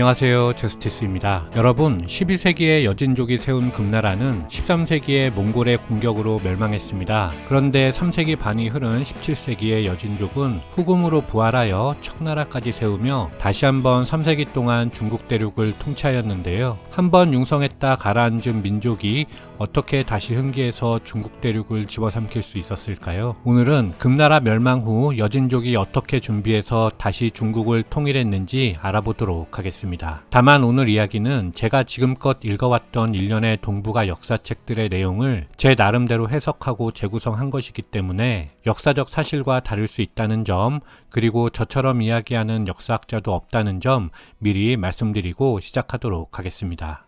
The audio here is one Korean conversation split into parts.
안녕하세요. 저스티스입니다. 여러분, 12세기에 여진족이 세운 금나라는 13세기에 몽골의 공격으로 멸망했습니다. 그런데 3세기 반이 흐른 17세기의 여진족은 후금으로 부활하여 청나라까지 세우며 다시 한번 3세기 동안 중국 대륙을 통치하였는데요. 한번 융성했다 가라앉은 민족이 어떻게 다시 흥기해서 중국 대륙을 집어삼킬 수 있었을까요? 오늘은 금나라 멸망 후 여진족이 어떻게 준비해서 다시 중국을 통일했는지 알아보도록 하겠습니다. 다만 오늘 이야기는 제가 지금껏 읽어왔던 일련의 동북아 역사책들의 내용을 제 나름대로 해석하고 재구성한 것이기 때문에 역사적 사실과 다를 수 있다는 점, 그리고 저처럼 이야기하는 역사학자도 없다는 점 미리 말씀드리고 시작하도록 하겠습니다.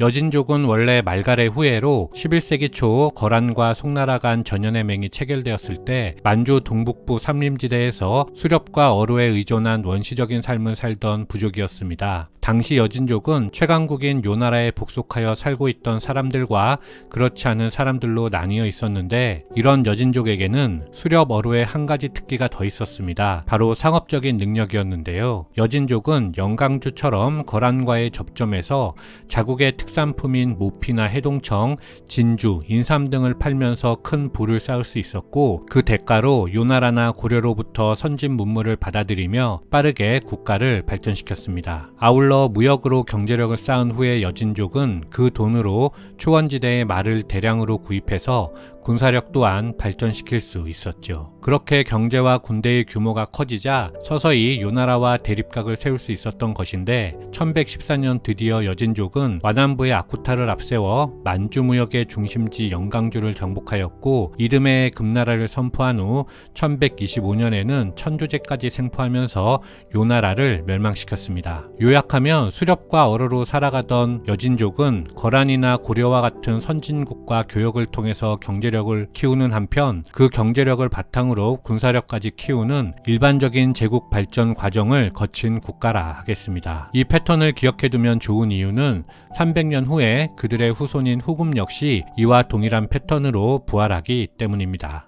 여진족은 원래 말갈의 후예로 11세기 초 거란과 송나라 간 전연의 맹이 체결되었을 때 만주 동북부 삼림지대에서 수렵과 어로에 의존한 원시적인 삶을 살던 부족이었습니다. 당시 여진족은 최강국인 요나라에 복속하여 살고 있던 사람들과 그렇지 않은 사람들로 나뉘어 있었는데 이런 여진족에게는 수렵 어로에 한 가지 특기가 더 있었습니다. 바로 상업적인 능력이었는데요. 여진족은 영강주처럼 거란과의 접점에서 자국의 특산품인 모피나 해동청, 진주, 인삼 등을 팔면서 큰 부를 쌓을 수 있었고 그 대가로 요나라나 고려로부터 선진 문물을 받아들이며 빠르게 국가를 발전시켰습니다. 아울러 무역으로 경제력을 쌓은 후에 여진족은 그 돈으로 초원지대의 말을 대량으로 구입해서 군사력 또한 발전시킬 수 있었죠. 그렇게 경제와 군대의 규모가 커지자 서서히 요나라와 대립각을 세울 수 있었던 것인데 1114년 드디어 여진족은 와남부의 아쿠타를 앞세워 만주 무역의 중심지 영강주를 정복하였고 이듬해 금나라를 선포한 후 1125년에는 천조제까지 생포하면서 요나라를 멸망시켰습니다. 요약하면 수렵과 어로로 살아가던 여진족은 거란이나 고려와 같은 선진국과 교역을 통해서 경제력 을 키우는 한편 그 경제력을 바탕으로 군사력까지 키우는 일반적인 제국 발전 과정을 거친 국가라 하겠습니다. 이 패턴을 기억해두면 좋은 이유는 300년 후에 그들의 후손인 후금 역시 이와 동일한 패턴으로 부활하기 때문입니다.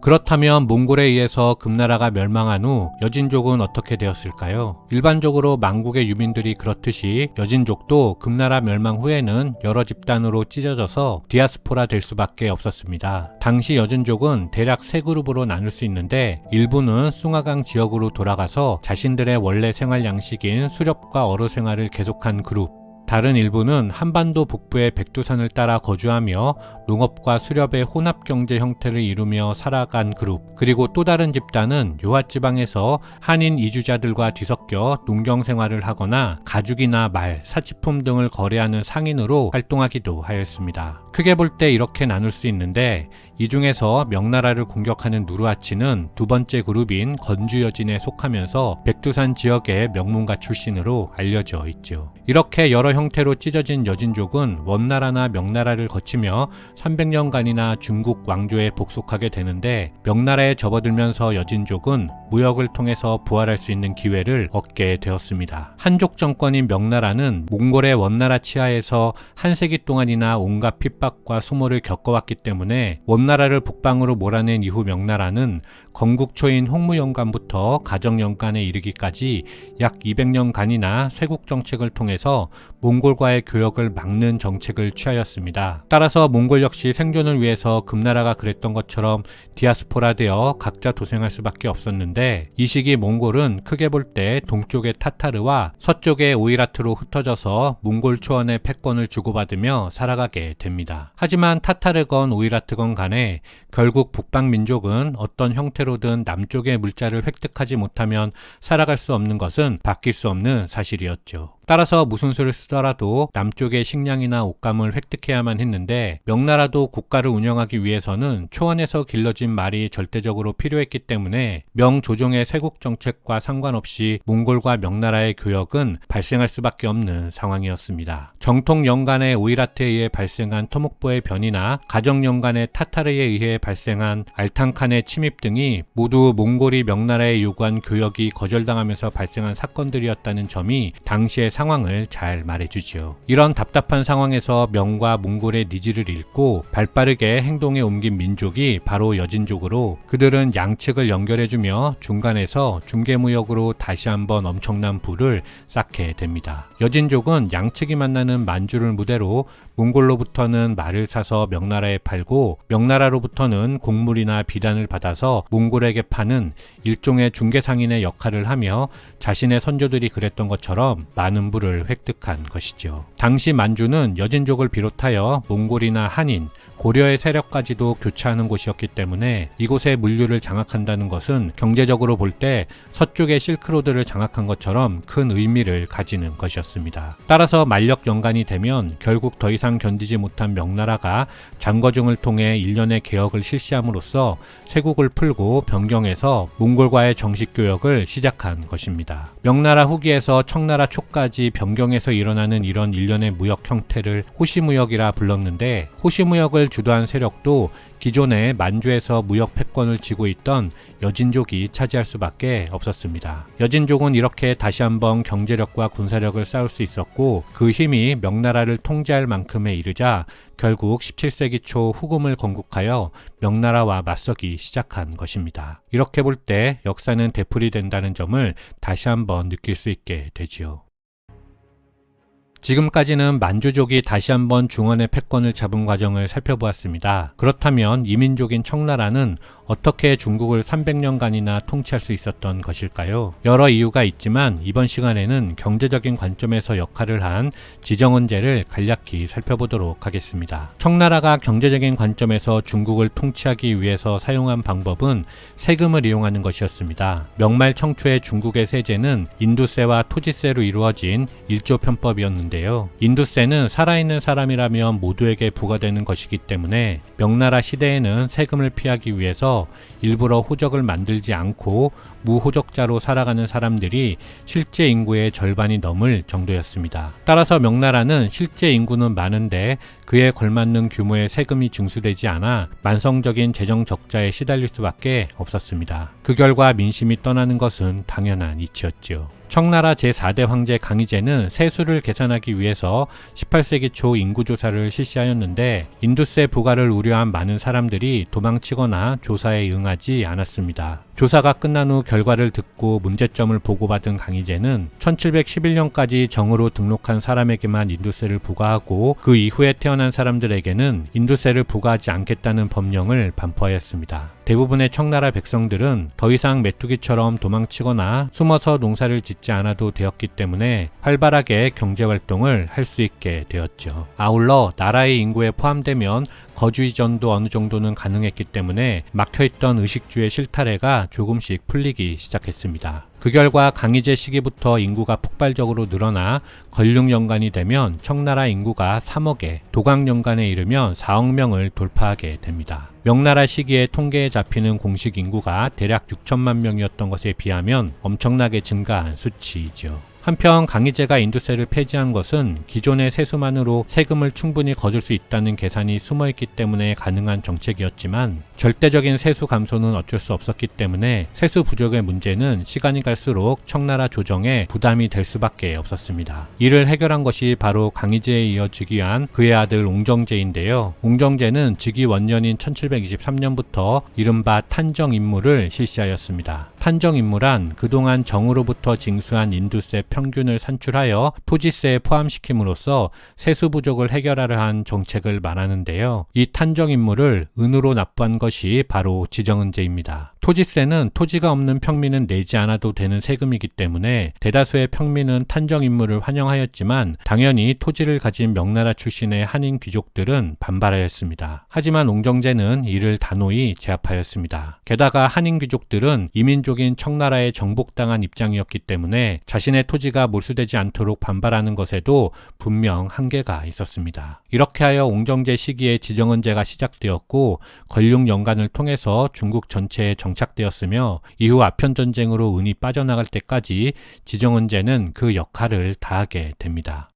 그렇다면 몽골에 의해서 금나라가 멸망한 후 여진족은 어떻게 되었을까요? 일반적으로 만국의 유민들이 그렇듯이 여진족도 금나라 멸망 후에는 여러 집단으로 찢어져서 디아스포라 될 수밖에 없었습니다. 당시 여진족은 대략 세 그룹으로 나눌 수 있는데 일부는 숭화강 지역으로 돌아가서 자신들의 원래 생활 양식인 수렵과 어로 생활을 계속한 그룹 다른 일부는 한반도 북부의 백두산을 따라 거주하며 농업과 수렵의 혼합 경제 형태를 이루며 살아간 그룹, 그리고 또 다른 집단은 요하 지방에서 한인 이주자들과 뒤섞여 농경 생활을 하거나 가죽이나 말, 사치품 등을 거래하는 상인으로 활동하기도 하였습니다. 크게 볼 때 이렇게 나눌 수 있는데 이 중에서 명나라를 공격하는 누르하치는 두 번째 그룹인 건주여진에 속하면서 백두산 지역의 명문가 출신으로 알려져 있죠. 이렇게 여러 형태로 찢어진 여진족은 원나라나 명나라를 거치며 300년간이나 중국 왕조에 복속하게 되는데 명나라에 접어들면서 여진족은 무역을 통해서 부활할 수 있는 기회를 얻게 되었습니다. 한족 정권인 명나라는 몽골의 원나라 치하에서 한 세기 동안이나 온갖 핍박과 수모를 겪어왔기 때문에 원 나라를 북방으로 몰아낸 이후 명나라는 건국 초인 홍무연간부터 가정연간에 이르기까지 약 200년간이나 쇄국 정책을 통해서 몽골과의 교역을 막는 정책을 취하였습니다. 따라서 몽골 역시 생존을 위해서 금나라가 그랬던 것처럼 디아스포라 되어 각자 도생할 수밖에 없었는데 이 시기 몽골은 크게 볼 때 동쪽의 타타르와 서쪽의 오이라트로 흩어져서 몽골 초원의 패권을 주고받으며 살아가게 됩니다. 하지만 타타르건 오이라트건 간에 결국 북방 민족은 어떤 형태로 든 남쪽의 물자를 획득하지 못하면 살아갈 수 없는 것은 바뀔 수 없는 사실이었죠. 따라서 무슨 수를 쓰더라도 남쪽의 식량이나 옷감을 획득해야만 했는데 명나라도 국가를 운영하기 위해서는 초원에서 길러진 말이 절대적으로 필요했기 때문에 명조종의 쇄국 정책과 상관없이 몽골과 명나라의 교역은 발생할 수밖에 없는 상황이었습니다. 정통 연간의 오이라트에 의해 발생한 토목보의 변이나 가정 연간의 타타르에 의해 발생한 알탕칸의 침입 등이 모두 몽골이 명나라에 요구한 교역이 거절당하면서 발생한 사건들이었다는 점이 당시의 상황을 잘 말해주지요. 이런 답답한 상황에서 명과 몽골의 니즈를 읽고 발빠르게 행동에 옮긴 민족이 바로 여진족으로 그들은 양측을 연결해주며 중간에서 중개무역으로 다시 한번 엄청난 부를 쌓게 됩니다. 여진족은 양측이 만나는 만주를 무대로 몽골로부터는 말을 사서 명나라에 팔고 명나라로부터는 곡물이나 비단을 받아서 몽골에게 파는 일종의 중개상인의 역할을 하며 자신의 선조들이 그랬던 것처럼 많은 부를 획득한 것이죠. 당시 만주는 여진족을 비롯하여 몽골이나 한인, 고려의 세력까지도 교차하는 곳이었기 때문에 이곳의 물류를 장악한다는 것은 경제적으로 볼 때 서쪽의 실크로드를 장악한 것처럼 큰 의미를 가지는 것이었습니다. 따라서 만력 연간이 되면 결국 더 이상 견디지 못한 명나라가 장거중을 통해 일련의 개혁을 실시함으로써 쇄국을 풀고 변경해서 몽골과의 정식 교역을 시작한 것입니다. 명나라 후기에서 청나라 초까지 변경해서 일어나는 이런 일련의 무역 형태를 호시무역이라 불렀는데 호시무역을 주도한 세력도 기존에 만주에서 무역 패권을 쥐고 있던 여진족이 차지할 수밖에 없었습니다. 여진족은 이렇게 다시 한번 경제력과 군사력을 쌓을 수 있었고 그 힘이 명나라를 통제할 만큼에 이르자 결국 17세기 초 후금을 건국하여 명나라와 맞서기 시작한 것입니다. 이렇게 볼 때 역사는 되풀이 된다는 점을 다시 한번 느낄 수 있게 되지요. 지금까지는 만주족이 다시 한번 중원의 패권을 잡은 과정을 살펴보았습니다. 그렇다면 이민족인 청나라는 어떻게 중국을 300년간이나 통치할 수 있었던 것일까요? 여러 이유가 있지만 이번 시간에는 경제적인 관점에서 역할을 한 지정언제를 간략히 살펴보도록 하겠습니다. 청나라가 경제적인 관점에서 중국을 통치하기 위해서 사용한 방법은 세금을 이용하는 것이었습니다. 명말 청초의 중국의 세제는 인두세와 토지세로 이루어진 일조 편법이었는데 요. 인두세는 살아있는 사람이라면 모두에게 부과되는 것이기 때문에 명나라 시대에는 세금을 피하기 위해서 일부러 호적을 만들지 않고 무호적자로 살아가는 사람들이 실제 인구의 절반이 넘을 정도였습니다. 따라서 명나라는 실제 인구는 많은데 그에 걸맞는 규모의 세금이 증수되지 않아 만성적인 재정 적자에 시달릴 수밖에 없었습니다. 그 결과 민심이 떠나는 것은 당연한 이치였지요. 청나라 제4대 황제 강희제는 세수를 계산하기 위해서 18세기 초 인구조사를 실시하였는데 인두세 부과를 우려한 많은 사람들이 도망치거나 조사에 응하지 않았습니다. 조사가 끝난 후 결과를 듣고 문제점을 보고받은 강희제는 1711년까지 정으로 등록한 사람에게만 인두세를 부과하고 그 이후에 태어난 사람들에게는 인두세를 부과하지 않겠다는 법령을 반포하였습니다. 대부분의 청나라 백성들은 더 이상 메뚜기처럼 도망치거나 숨어서 농사를 짓지 않아도 되었기 때문에 활발하게 경제활동을 할 수 있게 되었죠. 아울러 나라의 인구에 포함되면 거주 이전도 어느 정도는 가능했기 때문에 막혀있던 의식주의 실타래가 조금씩 풀리기 시작했습니다. 그 결과 강희제 시기부터 인구가 폭발적으로 늘어나 건륙연간이 되면 청나라 인구가 3억에 도강연간에 이르면 4억 명을 돌파하게 됩니다. 명나라 시기에 통계에 잡히는 공식 인구가 대략 6천만 명이었던 것에 비하면 엄청나게 증가한 수치이죠. 한편 강희제가 인두세를 폐지한 것은 기존의 세수만으로 세금을 충분히 거둘 수 있다는 계산이 숨어 있기 때문에 가능한 정책이었지만 절대적인 세수 감소는 어쩔 수 없었기 때문에 세수 부족의 문제는 시간이 갈수록 청나라 조정에 부담이 될 수밖에 없었습니다. 이를 해결한 것이 바로 강희제에 이어지기 위한 그의 아들 옹정제인데요. 옹정제는 즉위 원년인 1723년부터 이른바 탄정 임무를 실시하였습니다. 탄정 임무란 그동안 정으로부터 징수한 인두세 평균을 산출하여 토지세에 포함시킴으로써 세수 부족을 해결하려 한 정책을 말하는데요. 이 탄정 임무를 은으로 납부한 것이 바로 지정은제입니다. 토지세는 토지가 없는 평민은 내지 않아도 되는 세금이기 때문에 대다수의 평민은 탄정 임무를 환영하였지만 당연히 토지를 가진 명나라 출신의 한인 귀족들은 반발하였습니다. 하지만 옹정제는 이를 단호히 제압하였습니다. 게다가 한인 귀족들은 이민족인 청나라에 정복당한 입장이었기 때문에 자신의 토지가 몰수되지 않도록 반발하는 것에도 분명 한계가 있었습니다. 이렇게 하여 옹정제 시기에 지정은제가 시작되었고 건륙 연간을 통해서 중국 전체에 정 착되었으며 이후 아편 전쟁으로 은이 빠져나갈 때까지 지정은제는 그 역할을 다하게 됩니다.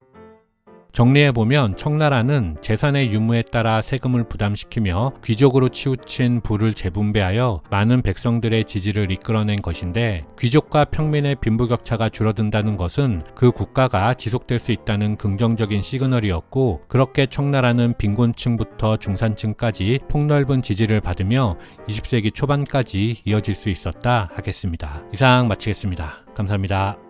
정리해보면 청나라는 재산의 유무에 따라 세금을 부담시키며 귀족으로 치우친 부를 재분배하여 많은 백성들의 지지를 이끌어낸 것인데 귀족과 평민의 빈부격차가 줄어든다는 것은 그 국가가 지속될 수 있다는 긍정적인 시그널이었고 그렇게 청나라는 빈곤층부터 중산층까지 폭넓은 지지를 받으며 20세기 초반까지 이어질 수 있었다 하겠습니다. 이상 마치겠습니다. 감사합니다.